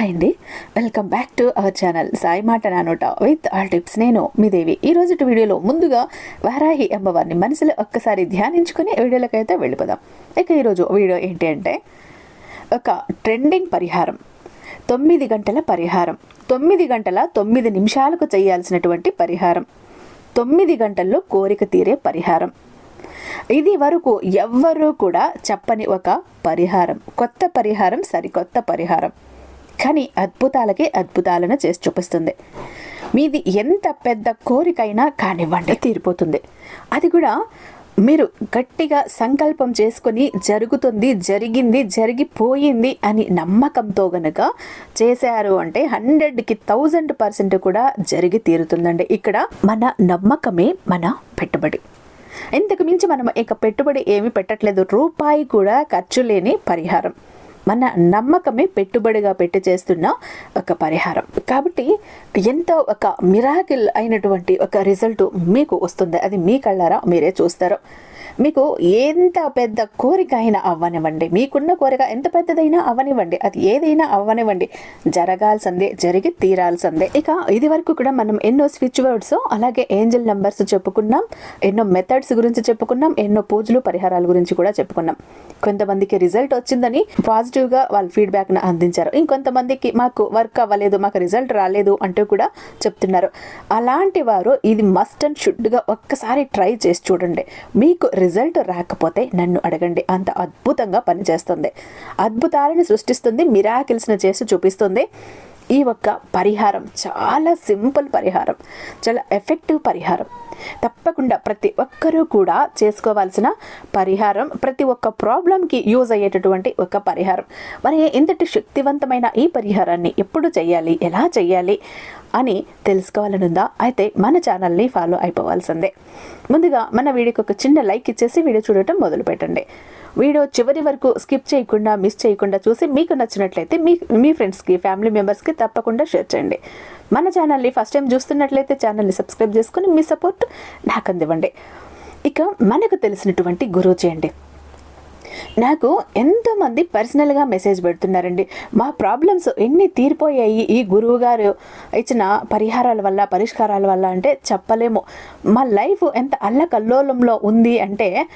Hi అండి. Welcome back to our channel Sai మాట నానోట విత్ ఆల్ టిప్స్ నేను మీ దేవి. ఈ రోజు వీడియోలో ముందుగా వారాహి అమ్మవారిని మనసులో ఒక్కసారి ధ్యానించుకుని వీడియోలకైతే వెళ్ళిపోదాం. ఇక ఈరోజు వీడియో ఏంటి అంటే ఒక ట్రెండింగ్ పరిహారం. తొమ్మిది గంటల పరిహారం. తొమ్మిది గంటల తొమ్మిది నిమిషాలకు చేయాల్సినటువంటి పరిహారం. తొమ్మిది గంటల్లో కోరిక తీరే పరిహారం. ఇది వరకు ఎవ్వరూ కూడా చెప్పని ఒక పరిహారం. కొత్త పరిహారం సరికొత్త పరిహారం. కానీ అద్భుతాలకి అద్భుతాలను చేసి చూపిస్తుంది. మీది ఎంత పెద్ద కోరికైనా కానివ్వండి తీరిపోతుంది. అది కూడా మీరు గట్టిగా సంకల్పం చేసుకొని జరుగుతుంది జరిగింది జరిగిపోయింది అని నమ్మకంతో గనక చేశారు అంటే హండ్రెడ్కి థౌజండ్ పర్సెంట్ కూడా జరిగి తీరుతుందండి. ఇక్కడ మన నమ్మకమే మన పెట్టుబడి. ఇంతకు మించి మనం ఇక పెట్టుబడి ఏమి పెట్టట్లేదు. రూపాయి కూడా ఖర్చు లేని పరిహారం. మన నమ్మకమే పెట్టుబడిగా పెట్టి చేస్తున్న ఒక పరిహారం. కాబట్టి ఎంతో ఒక మిరాకిల్ అయినటువంటి ఒక రిజల్ట్ మీకు వస్తుంది. అది మీ కళ్ళారా? మీరే చూస్తారు. మీకు ఎంత పెద్ద కోరిక అయినా అవ్వనివ్వండి. మీకున్న కోరిక ఎంత పెద్దదైనా అవ్వనివ్వండి. అది ఏదైనా అవ్వనివ్వండి. జరగాల్సిందే జరిగి తీరాల్సిందే. ఇక ఇది వరకు కూడా మనం ఎన్నో స్విచ్ వర్డ్స్ అలాగే ఏంజల్ నెంబర్స్ చెప్పుకున్నాం. ఎన్నో మెథడ్స్ గురించి చెప్పుకున్నాం. ఎన్నో పూజలు పరిహారాల గురించి కూడా చెప్పుకున్నాం. కొంతమందికి రిజల్ట్ వచ్చిందని పాజిటివ్ పాజిటివ్గా వాళ్ళ ఫీడ్బ్యాక్ను అందించారు. ఇంకొంతమందికి మాకు వర్క్ అవ్వలేదు మాకు రిజల్ట్ రాలేదు అంటూ కూడా చెప్తున్నారు. అలాంటి వారు ఇది మస్ట్ అండ్ షుడ్గా ఒక్కసారి ట్రై చేసి చూడండి. మీకు రిజల్ట్ రాకపోతే నన్ను అడగండి. అంత అద్భుతంగా పనిచేస్తుంది. అద్భుతాలను సృష్టిస్తుంది మిరాకిల్స్ను చేసి చూపిస్తుంది. ఈ ఒక్క పరిహారం చాలా సింపుల్ పరిహారం చాలా ఎఫెక్టివ్ పరిహారం. తప్పకుండా ప్రతి ఒక్కరూ కూడా చేసుకోవాల్సిన పరిహారం ప్రతి ఒక్క ప్రాబ్లంకి యూజ్ అయ్యేటటువంటి ఒక పరిహారం. మరి ఇంతటి శక్తివంతమైన ఈ పరిహారాన్ని ఎప్పుడు చేయాలి ఎలా చేయాలి అని తెలుసుకోవాలనుందా? అయితే మన ఛానల్ని ఫాలో అయిపోవాల్సిందే. ముందుగా మన వీడియోకి ఒక చిన్న లైక్ ఇచ్చేసి వీడియో చూడటం మొదలు పెట్టండి వీడియో చివరి వరకు స్కిప్ చేయకుండా మిస్ చేయకుండా చూసి మీకు నచ్చినట్లయితే మీ మీ ఫ్రెండ్స్కి ఫ్యామిలీ మెంబర్స్కి తప్పకుండా షేర్ చేయండి. మన ఛానల్ని ఫస్ట్ టైం చూస్తున్నట్లయితే ఛానల్ని సబ్స్క్రైబ్ చేసుకుని మీ సపోర్ట్ నాకు అందివ్వండి ఇక మనకు తెలిసినటువంటి గురువు చేయండి నాకు ఎంతోమంది పర్సనల్గా మెసేజ్ పెడుతున్నారండి. మా ప్రాబ్లమ్స్ ఎన్ని తీరిపోయాయి? ఈ గురువు గారు ఇచ్చిన పరిహారాల వల్ల పరిష్కారాల వల్ల అంటే చెప్పలేము. మా లైఫ్ ఎంత అల్లకల్లోలంలో ఉంది అంటే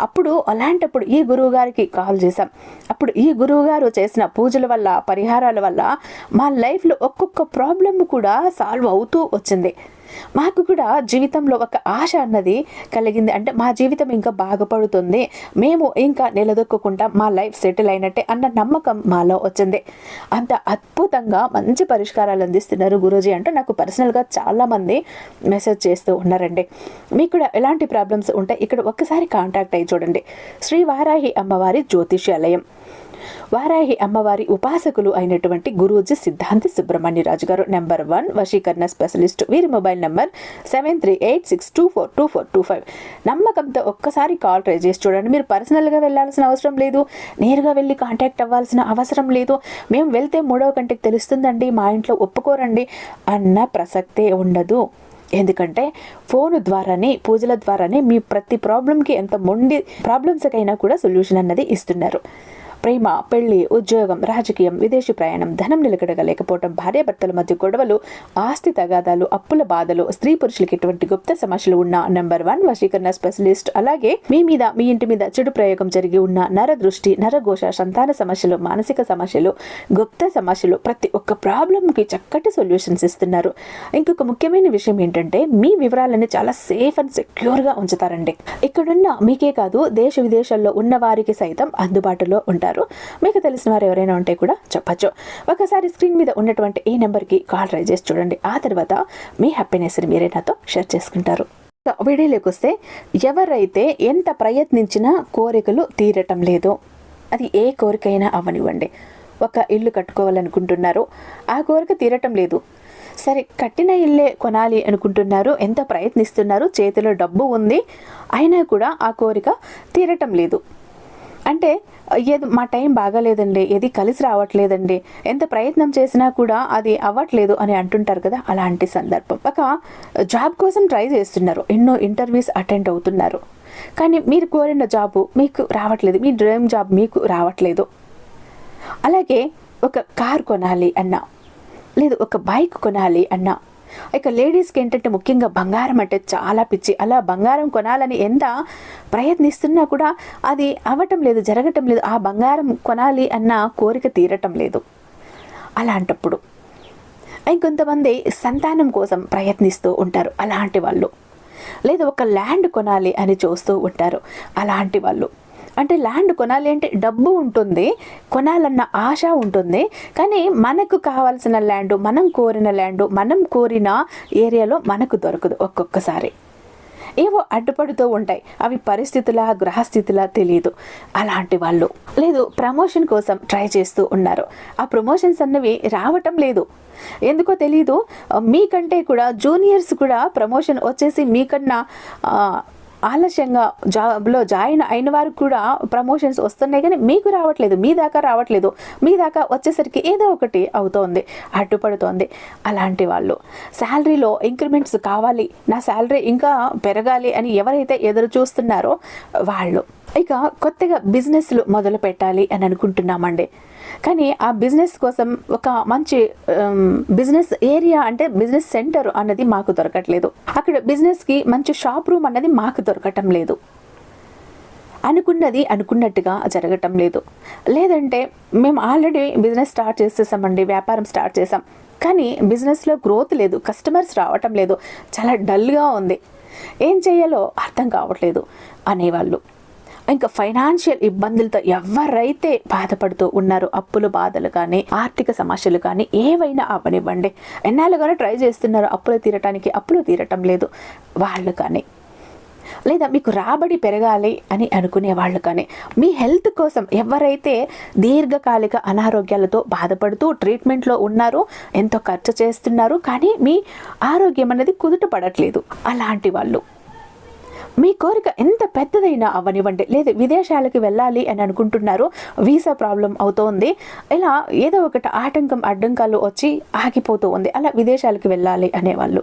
అప్పుడు అలాంటప్పుడు ఈ గురువు గారికి కాల్ చేశాం. అప్పుడు ఈ గురువు గారు చేసిన పూజల వల్ల పరిహారాల వల్ల మా లైఫ్లో ఒక్కొక్క ప్రాబ్లం కూడా సాల్వ్ అవుతూ వచ్చింది. మాకు కూడా జీవితంలో ఒక ఆశ అన్నది కలిగింది. అంటే మా జీవితం ఇంకా బాగుపడుతుంది మేము ఇంకా నిలదొక్కకుండా మా లైఫ్ సెటిల్ అయినట్టే అన్న నమ్మకం మాలో వచ్చింది. అంత అద్భుతంగా మంచి పరిష్కారాలు అందిస్తున్నారు గురూజీ అంటూ నాకు పర్సనల్గా చాలామంది మెసేజ్ చేస్తూ ఉన్నారండి. మీకు కూడా ఎలాంటి ప్రాబ్లమ్స్ ఉంటాయి ఇక్కడ ఒక్కసారి కాంటాక్ట్ అయ్యి చూడండి. శ్రీ వారాహి అమ్మవారి జ్యోతిష్యాలయం. వారాహి అమ్మవారి ఉపాసకులు అయినటువంటి గురూజీ సిద్ధాంతి సుబ్రహ్మణ్యరాజు గారు నెంబర్ వన్ వశీకరణ స్పెషలిస్ట్. వీరి mobile number seven three eight six two four two four two five. నమ్మకంతో ఒక్కసారి కాల్ ట్రై చేసి చూడండి. మీరు పర్సనల్గా వెళ్ళాల్సిన అవసరం లేదు. నేరుగా వెళ్ళి కాంటాక్ట్ అవ్వాల్సిన అవసరం లేదు. మేము వెళ్తే మూడవ కంటికి తెలుస్తుందండి. మా ఇంట్లో ఒప్పుకోరండి అన్న ప్రసక్తే ఉండదు. ఎందుకంటే ఫోన్ ద్వారానే పూజల ద్వారానే మీ ప్రతి ప్రాబ్లంకి ఎంత మొండి ప్రాబ్లమ్స్కైనా కూడా సొల్యూషన్ అన్నది ఇస్తున్నారు. ప్రేమ పెళ్ళి ఉద్యోగం రాజకీయం విదేశీ ప్రయాణం ధనం నిలకడగా లేకపోవడం భార్యాభర్తల మధ్య గొడవలు ఆస్తి తగాదాలు అప్పుల బాధలు స్త్రీ పురుషులకి ఎటువంటి గుప్త సమస్యలు ఉన్న నెంబర్ వన్ వశీకరణ స్పెషలిస్ట్. అలాగే మీ మీద మీ ఇంటి మీద చెడు ప్రయోగం జరిగి ఉన్న నర దృష్టి నరఘోష సంతాన సమస్యలు మానసిక సమస్యలు గుప్త సమస్యలు ప్రతి ఒక్క ప్రాబ్లంకి చక్కటి సొల్యూషన్స్ ఇస్తున్నారు. ఇంకొక ముఖ్యమైన విషయం ఏంటంటే మీ వివరాలని చాలా సేఫ్ అండ్ సెక్యూర్గా ఉంచుతారండి. ఇక్కడున్న మీకే కాదు దేశ విదేశాల్లో ఉన్న వారికి సైతం అందుబాటులో ఉంటారు. మీకు తెలిసిన వారు ఎవరైనా ఉంటే కూడా చెప్పచ్చు. ఒకసారి స్క్రీన్ మీద ఉన్నటువంటి ఈ నెంబర్కి కాల్ ట్రై చేసి చూడండి. ఆ తర్వాత మీ హ్యాపీనెస్ని మీరే నాతో షేర్ చేసుకుంటారు. వీడియోలోకి వస్తే ఎవరైతే ఎంత ప్రయత్నించినా కోరికలు తీరటం లేదు. అది ఏ కోరికైనా అవనివ్వండి. ఒక ఇల్లు కట్టుకోవాలనుకుంటున్నారు. ఆ కోరిక తీరటం లేదు. సరే కట్టిన ఇల్లే కొనాలి అనుకుంటున్నారు. ఎంత ప్రయత్నిస్తున్నారు? చేతిలో డబ్బు ఉంది. అయినా కూడా ఆ కోరిక తీరటం లేదు. అంటే ఏది మా టైం బాగాలేదండి ఏది కలిసి రావట్లేదండి. ఎంత ప్రయత్నం చేసినా కూడా అది అవ్వట్లేదు అని అంటుంటారు కదా అలాంటి సందర్భం. ఒక జాబ్ కోసం ట్రై చేస్తున్నారు ఎన్నో ఇంటర్వ్యూస్ అటెండ్ అవుతున్నారు. కానీ మీరు కోరిన జాబు మీకు రావట్లేదు మీ డ్రీమ్ జాబ్ మీకు రావట్లేదు. అలాగే ఒక కార్ కొనాలి అన్నా లేదు ఒక బైక్ కొనాలి అన్నా ఇక లేడీస్కి ఏంటంటే ముఖ్యంగా బంగారం అంటే చాలా పిచ్చి. అలా బంగారం కొనాలని ఎంత ప్రయత్నిస్తున్నా కూడా అది అవ్వటం లేదు జరగటం లేదు. ఆ బంగారం కొనాలి అన్న కోరిక తీరటం లేదు. అలాంటప్పుడు ఇంకొంతమంది సంతానం కోసం ప్రయత్నిస్తూ ఉంటారు అలాంటి వాళ్ళు. లేదా ఒక ల్యాండ్ కొనాలి అని చూస్తూ ఉంటారు అలాంటి వాళ్ళు. అంటే ల్యాండ్ కొనాలి అంటే డబ్బు ఉంటుంది కొనాలన్న ఆశ ఉంటుంది. కానీ మనకు కావాల్సిన ల్యాండ్ మనం కోరిన ల్యాండ్ మనం కోరిన ఏరియాలో మనకు దొరకదు ఒక్కొక్కసారి. ఏవో అడ్డుపడుతూ ఉంటాయి. అవి పరిస్థితుల గ్రహస్థితుల తెలియదు అలాంటి వాళ్ళు. లేదు ప్రమోషన్ కోసం ట్రై చేస్తూ ఉన్నారు. ఆ ప్రమోషన్స్ అన్నవి రావటం లేదు. ఎందుకో తెలియదు మీకంటే కూడా జూనియర్స్ కూడా ప్రమోషన్ వచ్చేసి మీకన్నా ఆలస్యంగా జాబ్లో జాయిన్ అయిన వారికి కూడా ప్రమోషన్స్ వస్తున్నాయి కానీ మీకు రావట్లేదు మీ దాకా రావట్లేదు. మీ దాకా వచ్చేసరికి ఏదో ఒకటి అవుతోంది అడ్డుపడుతోంది అలాంటి వాళ్ళు. శాలరీలో ఇంక్రిమెంట్స్ కావాలి. నా శాలరీ ఇంకా పెరగాలి అని ఎవరైతే ఎదురు చూస్తున్నారో వాళ్ళు. ఇక కొత్తగా బిజినెస్లు మొదలు పెట్టాలి అని అనుకుంటున్నామండి. కానీ ఆ బిజినెస్ కోసం ఒక మంచి బిజినెస్ ఏరియా అంటే బిజినెస్ సెంటర్ అన్నది మాకు దొరకట్లేదు. అక్కడ బిజినెస్కి మంచి షాప్ రూమ్ అన్నది మాకు దొరకటం లేదు. అనుకున్నది అనుకున్నట్టుగా జరగటం లేదు. లేదంటే మేము ఆల్రెడీ బిజినెస్ స్టార్ట్ చేసేసామండి వ్యాపారం స్టార్ట్ చేసాం. కానీ బిజినెస్లో గ్రోత్ లేదు కస్టమర్స్ రావటం లేదు. చాలా డల్గా ఉంది. ఏం చేయాలో అర్థం కావట్లేదు అనేవాళ్ళు. ఇంకా ఫైనాన్షియల్ ఇబ్బందులతో ఎవరైతే బాధపడుతూ ఉన్నారో అప్పుల బాధలు కానీ ఆర్థిక సమస్యలు కానీ ఏవైనా అవనివ్వండి. ఎన్నాళ్ళుగానే ట్రై చేస్తున్నారు అప్పులు తీరటానికి అప్పులు తీరటం లేదు. వాళ్ళు కానీ లేదా మీకు రాబడి పెరగాలి అని అనుకునే వాళ్ళు కానీ మీ హెల్త్ కోసం ఎవరైతే దీర్ఘకాలిక అనారోగ్యాలతో బాధపడుతూ ట్రీట్మెంట్లో ఉన్నారో ఎంతో ఖర్చు చేస్తున్నారు కానీ మీ ఆరోగ్యం అనేది కుదుట పడట్లేదు. అలాంటి వాళ్ళు మీ కోరిక ఎంత పెద్దదైనా అవ్వనివ్వండి లేదు విదేశాలకి వెళ్ళాలి అని అనుకుంటున్నారు. వీసా ప్రాబ్లం అవుతోంది. ఇలా ఏదో ఒకటి ఆటంకం అడ్డంకాలు వచ్చి ఆగిపోతూ ఉంది. అలా విదేశాలకి వెళ్ళాలి అనేవాళ్ళు.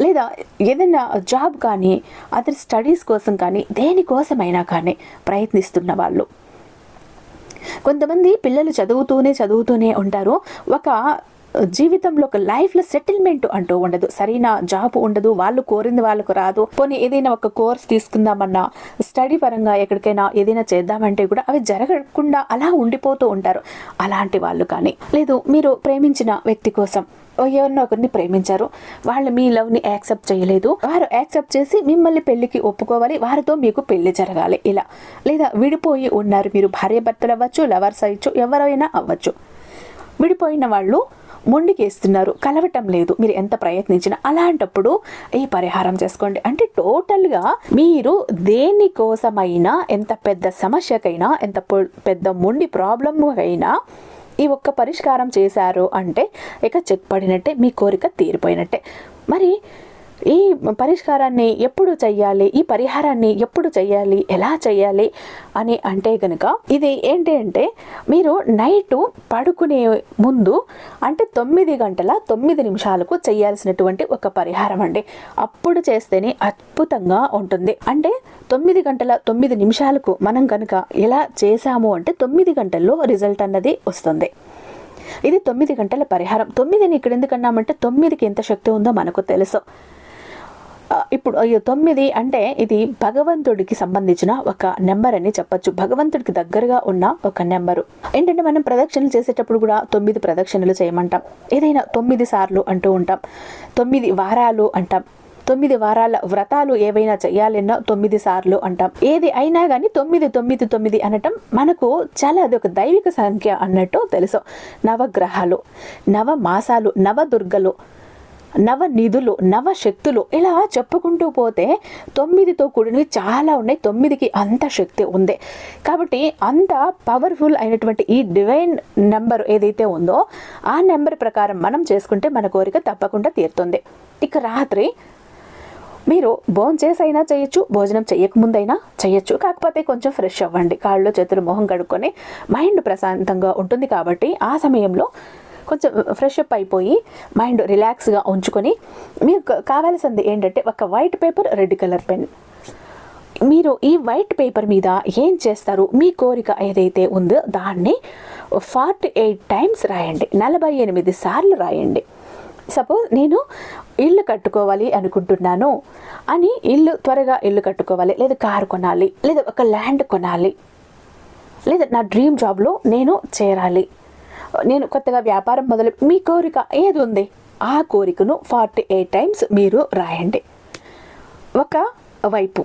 లేదా ఏదైనా జాబ్ కానీ అదర్ స్టడీస్ కోసం కానీ దేనికోసమైనా కానీ ప్రయత్నిస్తున్న వాళ్ళు. కొంతమంది పిల్లలు చదువుతూనే చదువుతూనే ఉంటారు. ఒక జీవితంలో ఒక లైఫ్లో సెటిల్మెంట్ అంటూ ఉండదు. సరైన జాబ్ ఉండదు. వాళ్ళు కోరింది వాళ్ళకు రాదు. పోనీ ఏదైనా ఒక కోర్స్ తీసుకుందామన్నా స్టడీ పరంగా ఎక్కడికైనా ఏదైనా చేద్దామంటే కూడా అవి జరగకుండా అలా ఉండిపోతూ ఉంటారు. అలాంటి వాళ్ళు కానీ లేదు మీరు ప్రేమించిన వ్యక్తి కోసం ఎవరినో ఒకరిని ప్రేమించారు. వాళ్ళు మీ లవ్ని యాక్సెప్ట్ చేయలేదు. వారు యాక్సెప్ట్ చేసి మిమ్మల్ని పెళ్ళికి ఒప్పుకోవాలి. వారితో మీకు పెళ్ళి జరగాలి. ఇలా. లేదా విడిపోయి ఉన్నారు. మీరు భార్య భర్తలు అవ్వచ్చు లవర్స్ అవ్వచ్చు ఎవరైనా అవ్వచ్చు. విడిపోయిన వాళ్ళు మొండికేస్తున్నారు. కలవటం లేదు. మీరు ఎంత ప్రయత్నించినా అలాంటప్పుడు ఈ పరిహారం చేసుకోండి. అంటే టోటల్గా మీరు దేనికోసమైనా ఎంత పెద్ద సమస్యకైనా ఎంత పెద్ద మొండి ప్రాబ్లమ్ అయినా ఈ ఒక్క పరిష్కారం చేశారు అంటే ఇక చెక్ పడినట్టే మీ కోరిక తీరిపోయినట్టే. మరి ఈ పరిష్కారాన్ని ఎప్పుడు చెయ్యాలి? ఈ పరిహారాన్ని ఎప్పుడు చెయ్యాలి? ఎలా చెయ్యాలి? అని అంటే కనుక ఇది ఏంటి అంటే మీరు నైట్ పడుకునే ముందు అంటే తొమ్మిది గంటల తొమ్మిది నిమిషాలకు చేయాల్సినటువంటి ఒక పరిహారం అండి. అప్పుడు చేస్తేనే అద్భుతంగా ఉంటుంది. అంటే తొమ్మిది గంటల తొమ్మిది నిమిషాలకు మనం కనుక ఎలా చేసాము అంటే తొమ్మిది గంటల్లో రిజల్ట్ అన్నది వస్తుంది. ఇది తొమ్మిది గంటల పరిహారం. తొమ్మిదిని ఇక్కడ ఎందుకన్నామంటే తొమ్మిదికి ఎంత శక్తి ఉందో మనకు తెలుసు. ఇప్పుడు తొమ్మిది అంటే ఇది భగవంతుడికి సంబంధించిన ఒక నెంబర్ అని చెప్పొచ్చు. భగవంతుడికి దగ్గరగా ఉన్న ఒక నెంబరు. ఏంటంటే మనం ప్రదక్షిణలు చేసేటప్పుడు కూడా తొమ్మిది ప్రదక్షిణలు చేయమంటాం. ఏదైనా తొమ్మిది సార్లు అంటూ ఉంటాం. తొమ్మిది వారాలు అంటాం. తొమ్మిది వారాల వ్రతాలు ఏవైనా చేయాలన్నా తొమ్మిది సార్లు అంటాం. ఏది అయినా కానీ తొమ్మిది తొమ్మిది తొమ్మిది అనటం మనకు చాలా అది ఒక దైవిక సంఖ్య అన్నట్టు తెలుసు. నవగ్రహాలు నవ మాసాలు నవదుర్గలు నవ నిధులు నవ శక్తులు ఇలా చెప్పుకుంటూ పోతే తొమ్మిదితో కూడినవి చాలా ఉన్నాయి. తొమ్మిదికి అంత శక్తి ఉంది. కాబట్టి అంత పవర్ఫుల్ అయినటువంటి ఈ డివైన్ నెంబర్ ఏదైతే ఉందో ఆ నెంబర్ ప్రకారం మనం చేసుకుంటే మన కోరిక తప్పకుండా తీరుతుంది. ఇక రాత్రి మీరు భోజనం చేసైనా చేయొచ్చు భోజనం చేయకముందైనా చేయొచ్చు. కాకపోతే కొంచెం ఫ్రెష్ అవ్వండి. కాళ్ళు చేతులు మొహం కడుక్కొని మైండ్ ప్రశాంతంగా ఉంటుంది కాబట్టి ఆ సమయంలో కొంచెం uh, ఫ్రెష్ అప్ అయిపోయి మైండ్ రిలాక్స్గా ఉంచుకొని మీకు కావాల్సింది ఏంటంటే ఒక white paper red colour pen మీరు ఈ వైట్ పేపర్ మీద ఏం చేస్తారు? మీ కోరిక ఏదైతే ఉందో దాన్ని ఫార్టీ ఎయిట్ టైమ్స్ రాయండి. నలభై ఎనిమిది సార్లు రాయండి. సపోజ్ నేను ఇల్లు కట్టుకోవాలి అనుకుంటున్నాను అని ఇల్లు త్వరగా ఇల్లు కట్టుకోవాలి లేదా కారు కొనాలి లేదా ఒక ల్యాండ్ కొనాలి లేదా నా డ్రీమ్ జాబ్లో నేను చేరాలి. నేను కొత్తగా వ్యాపారం మొదలు మీ కోరిక ఏది ఉంది ఆ కోరికను ఫార్టీ ఎయిట్ టైమ్స్ మీరు రాయండి. ఒక వైపు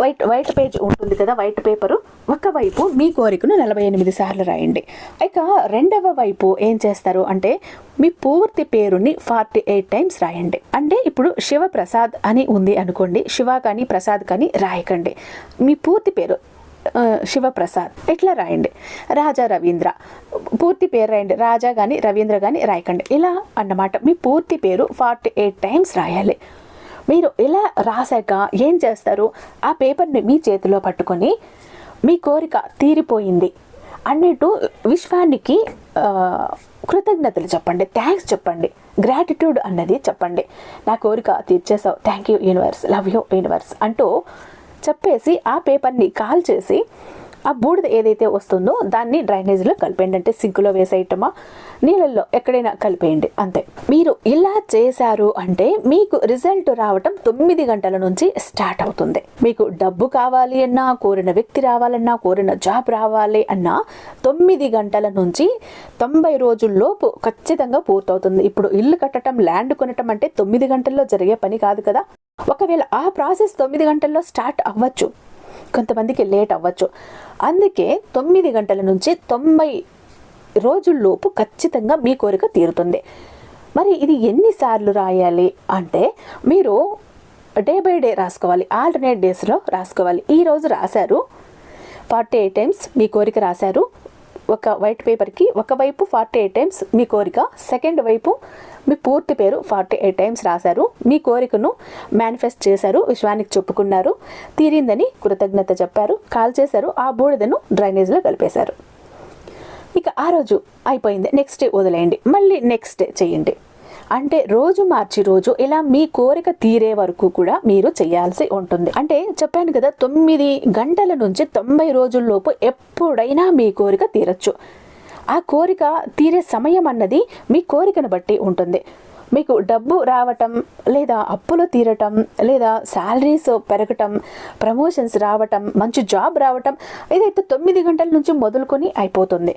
వైట్ వైట్ పేజ్ ఉంటుంది కదా వైట్ పేపరు. ఒక వైపు మీ కోరికను నలభై ఎనిమిది సార్లు రాయండి. ఇక రెండవ వైపు ఏం చేస్తారు అంటే మీ పూర్తి పేరుని ఫార్టీ ఎయిట్ టైమ్స్ రాయండి. అంటే ఇప్పుడు శివప్రసాద్ అని ఉంది అనుకోండి శివ కానీ ప్రసాద్ కానీ రాయకండి. మీ పూర్తి పేరు శివప్రసాద్. ఇట్లా రాయండి? రాజా రవీంద్ర. పూర్తి పేరు రాయండి. రాజా కానీ రవీంద్ర కానీ రాయకండి. ఇలా అన్నమాట. మీ పూర్తి పేరు ఫార్టీ ఎయిట్ టైమ్స్ రాయాలి. మీరు ఇలా రాశాక ఏం చేస్తారు? ఆ పేపర్ని మీ చేతిలో పట్టుకొని మీ కోరిక తీరిపోయింది అన్నట్టు విశ్వానికి కృతజ్ఞతలు చెప్పండి. థ్యాంక్స్ చెప్పండి. గ్రాటిట్యూడ్ అన్నది చెప్పండి. నా కోరిక తీర్చేసావు thank you universe love you universe అంటూ చెప్పేసి ఆ పేపర్ని కాల్ చేసి ఆ బూడిద ఏదైతే వస్తుందో దాన్ని డ్రైనేజ్లో కలిపేయండి. అంటే సింకులో వేసేయటమా? నీళ్ళల్లో ఎక్కడైనా కలిపేయండి. అంతే. మీరు ఇలా చేశారు అంటే మీకు రిజల్ట్ రావటం తొమ్మిది గంటల నుంచి స్టార్ట్ అవుతుంది. మీకు డబ్బు కావాలి అన్నా కోరిన వ్యక్తి రావాలన్నా కోరిన జాబ్ రావాలి అన్నా తొమ్మిది గంటల నుంచి తొంభై రోజుల్లోపు ఖచ్చితంగా పూర్తవుతుంది. ఇప్పుడు ఇల్లు కట్టడం ల్యాండ్ కొనటం అంటే తొమ్మిది గంటల్లో జరిగే పని కాదు కదా. ఒకవేళ ఆ ప్రాసెస్ తొమ్మిది గంటల్లో స్టార్ట్ అవ్వచ్చు. కొంతమందికి లేట్ అవ్వచ్చు. అందుకే తొమ్మిది గంటల నుంచి తొంభై రోజుల్లోపు ఖచ్చితంగా మీ కోరిక తీరుతుంది. మరి ఇది ఎన్నిసార్లు రాయాలి అంటే మీరు డే బై డే రాసుకోవాలి. ఆల్టర్నేట్ డేస్లో రాసుకోవాలి. ఈరోజు రాశారు. ఫార్టీ ఎయిట్ టైమ్స్ మీ కోరిక రాశారు. ఒక వైట్ పేపర్కి ఒకవైపు ఫార్టీ ఎయిట్ టైమ్స్ మీ కోరిక సెకండ్ వైపు మీ పూర్తి పేరు ఫార్టీ ఎయిట్ టైమ్స్ రాశారు. మీ కోరికను మేనిఫెస్ట్ చేశారు విశ్వానికి చెప్పుకున్నారు. తీరిందని కృతజ్ఞత చెప్పారు. కాల్ చేశారు ఆ బూడిదను డ్రైనేజ్లో కలిపేశారు. ఇక ఆ రోజు అయిపోయింది. నెక్స్ట్ డే వదిలేయండి. మళ్ళీ నెక్స్ట్ డే చేయండి. అంటే రోజు మార్చి రోజు ఇలా మీ కోరిక తీరే వరకు కూడా మీరు చేయాల్సి ఉంటుంది. అంటే చెప్పాను కదా తొమ్మిది గంటల నుంచి తొంభై రోజుల్లోపు ఎప్పుడైనా మీ కోరిక తీరచ్చు. ఆ కోరిక తీరే సమయం అన్నది మీ కోరికను బట్టి ఉంటుంది. మీకు డబ్బు రావటం లేదా అప్పులు తీరటం లేదా శాలరీస్ పెరగటం ప్రమోషన్స్ రావటం మంచి జాబ్ రావటం ఇదైతే తొమ్మిది గంటల నుంచి మొదలుకొని అయిపోతుంది.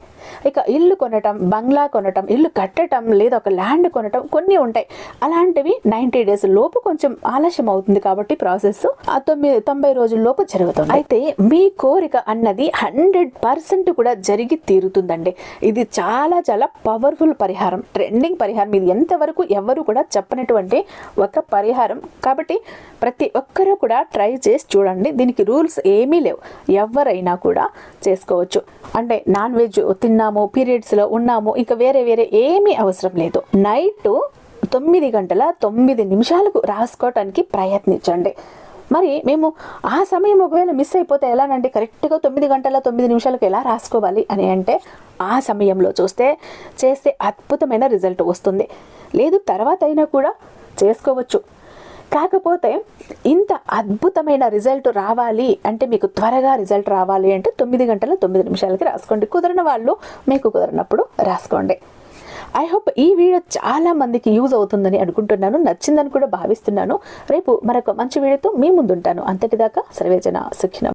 ఇక ఇల్లు కొనటం బంగ్లా కొనటం ఇల్లు కట్టటం లేదా ఒక ల్యాండ్ కొనటం కొన్ని ఉంటాయి. అలాంటివి నైంటీ డేస్ లోపు కొంచెం ఆలస్యం అవుతుంది కాబట్టి ప్రాసెస్ ఆ తొమ్మిది తొంభై రోజుల లోపు జరుగుతుంది. అయితే మీ కోరిక అన్నది హండ్రెడ్ పర్సెంట్ కూడా జరిగి తీరుతుందండి. ఇది చాలా చాలా పవర్ఫుల్ పరిహారం ట్రెండింగ్ పరిహారం. ఇది ఎంతవరకు ఎవరు కూడా చెప్పనటువంటి ఒక పరిహారం. కాబట్టి ప్రతి ఒక్కరూ కూడా ట్రై చేసి చూడండి. దీనికి రూల్స్ ఏమీ లేవు. ఎవరైనా కూడా చేసుకోవచ్చు. అంటే నాన్ వెజ్ తిన్నాము పీరియడ్స్లో ఉన్నాము ఇంకా వేరే వేరే ఏమీ అవసరం లేదు. నైట్ తొమ్మిది గంటల తొమ్మిది నిమిషాలకు రాసుకోవటానికి ప్రయత్నించండి. మరి మేము ఆ సమయం ఒకవేళ మిస్ అయిపోతే ఎలానంటే కరెక్ట్గా తొమ్మిది గంటల తొమ్మిది నిమిషాలకు ఎలా రాసుకోవాలి అని అంటే ఆ సమయంలో చూస్తే చేస్తే అద్భుతమైన రిజల్ట్ వస్తుంది. లేదు తర్వాత అయినా కూడా చేసుకోవచ్చు. కాకపోతే ఇంత అద్భుతమైన రిజల్ట్ రావాలి అంటే మీకు త్వరగా రిజల్ట్ రావాలి అంటే తొమ్మిది గంటల తొమ్మిది నిమిషాలకి రాసుకోండి. కుదరని వాళ్ళు మీకు కుదరనప్పుడు రాసుకోండి. ఐ హోప్ ఈ వీడియో చాలా మందికి యూజ్ అవుతుందని అనుకుంటున్నాను నచ్చిందని కూడా భావిస్తున్నాను. రేపు మరొక మంచి వీడియోతో మీ ముందుంటాను. అంతటిదాకా సర్వేజన సుఖినం